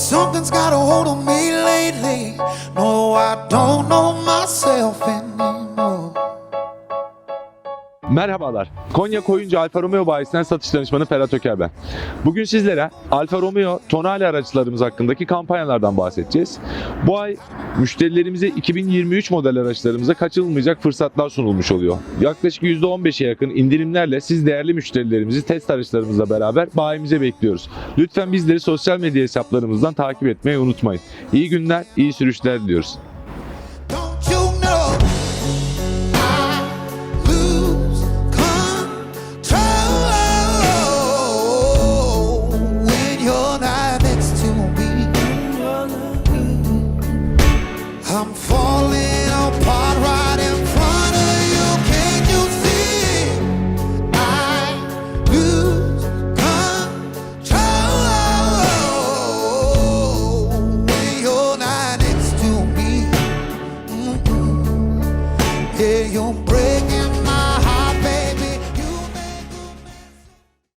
Something's got a hold on me lately. No, I don't know Merhabalar. Konya Koyuncu Alfa Romeo bayisinden satış danışmanı Ferhat Öker ben. Bugün sizlere Alfa Romeo tonali araçlarımız hakkındaki kampanyalardan bahsedeceğiz. Bu ay müşterilerimize 2023 model araçlarımıza kaçınılmayacak fırsatlar sunulmuş oluyor. Yaklaşık %15'e yakın indirimlerle siz değerli müşterilerimizi test araçlarımızla beraber bayimize bekliyoruz. Lütfen bizleri sosyal medya hesaplarımızdan takip etmeyi unutmayın. İyi günler, iyi sürüşler diliyoruz. I'm falling apart right in front of you. Can you see? I lose control when you're not next to me. Yeah, you're breaking